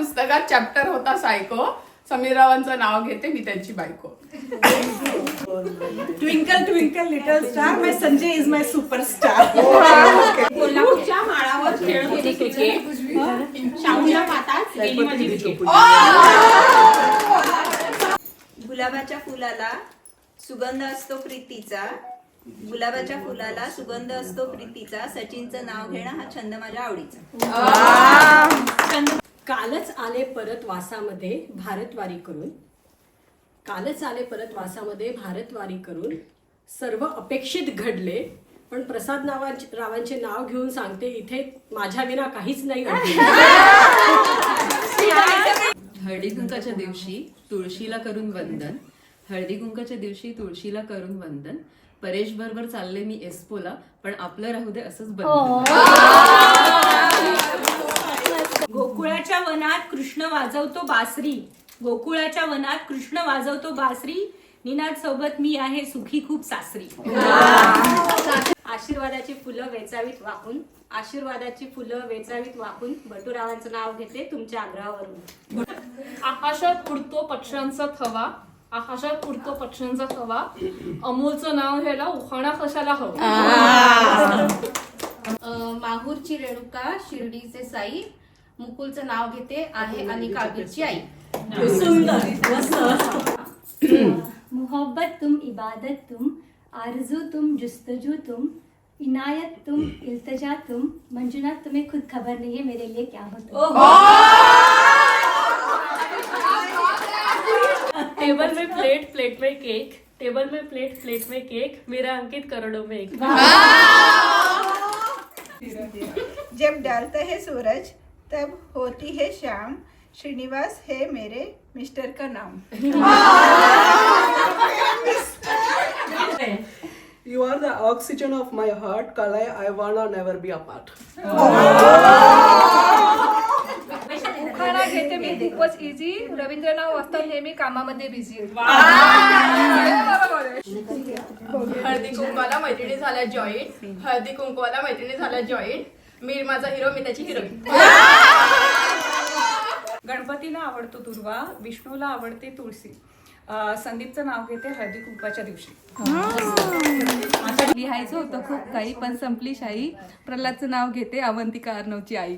पुस्तकात चॅप्टर होता सायको समीर रावांचं नाव घेते मी त्यांची बायको. Twinkle twinkle little star my Sanjay is my superstar कोल्हापूरच्या माळावर खेळत होते क्रिकेट शाहूच्या पातात गेली माझी विकेट गुलाबाच्या फुलाला सुगंध असतो प्रीतीचा. गुलाबाच्या फुलाला सुगंध असतो प्रीतीचा. सचिनचं नाव घेणं हा छंद माझ्या आवडीचा. कालच आले परत वासामध्ये भारतवारी करून. कालच आले परत वासामध्ये भारतवारी करून सर्व अपेक्षित घडले. पण प्रसाद नावांचे रावांचे नाव घेऊन सांगते इथे माझ्या विना काहीच नाही हळदी कुंकाच्या दिवशी तुळशीला करून वंदन. हळदी कुंकाच्या दिवशी तुळशीला करून वंदन. परेश बरोबर चालले मी एस्पोला पण आपलं राहू दे असंच बंधन. कृष्ण वाजवतो बासरी. गोकुळाच्या वनात कृष्ण वाजवतो बासरी. निनाद सोबत मी आहे सुखी खूप सासरी. आशीर्वादाची फुलं वेचावीत वाहून आशीर्वादाची फुलं वेचावीत वाहून बटुरावांचं नाव घेते तुमच्या आग्रहावरून. आकाशात उडतो पक्ष्यांचा थवा आकाशात उडतो पक्ष्यांचा थवा. अमोलचं नाव घ्यायला उखाणा कशाला हवं? माहूरची रेणुका शिर्डीचे साई मुकुलचं नाव घेते आहे आणि काळबीची आई सुंदर मस्त मोहब्बत तुम इबादत तुम आरजू तुम जुस्तजू तुम इनायत तुम इल्तजा तुम मंजुनाथ तुम्हें खुद खबर नहीं है मेरे लिए क्या हो? तुम टेबल में प्लेट प्लेट में केक टेबल में प्लेट प्लेट में केक मेरा अंकित करोड़ों में एक। जब डालता है सूरज तब होती है शाम श्रीनिवास है मेरे मिस्टर का नाम। You are the oxygen of my heart, Kalai. I wanna never be apart. उखाणा घेते मी खूपच इझी रवींद्रनाथ वाचतात नेहमी कामामध्ये बिझी हळदी कुंकवाला मैत्रिणी झाल्या जॉईंट हळदी कुंकवाला मैत्रिणी झाल्या जॉईंट मी माझा हिरो मी त्याची हिरोईन गणपतीला आवडतो दुर्वा विष्णूला आवडते तुळशी. अं, संदीपचं नाव घेते हळदी कुंकवाच्या दिवशी. लिहायचं होतं खूप काही पण संपली शाही. प्रल्हादचं नाव घेते अवंतिका अर्णवची आई.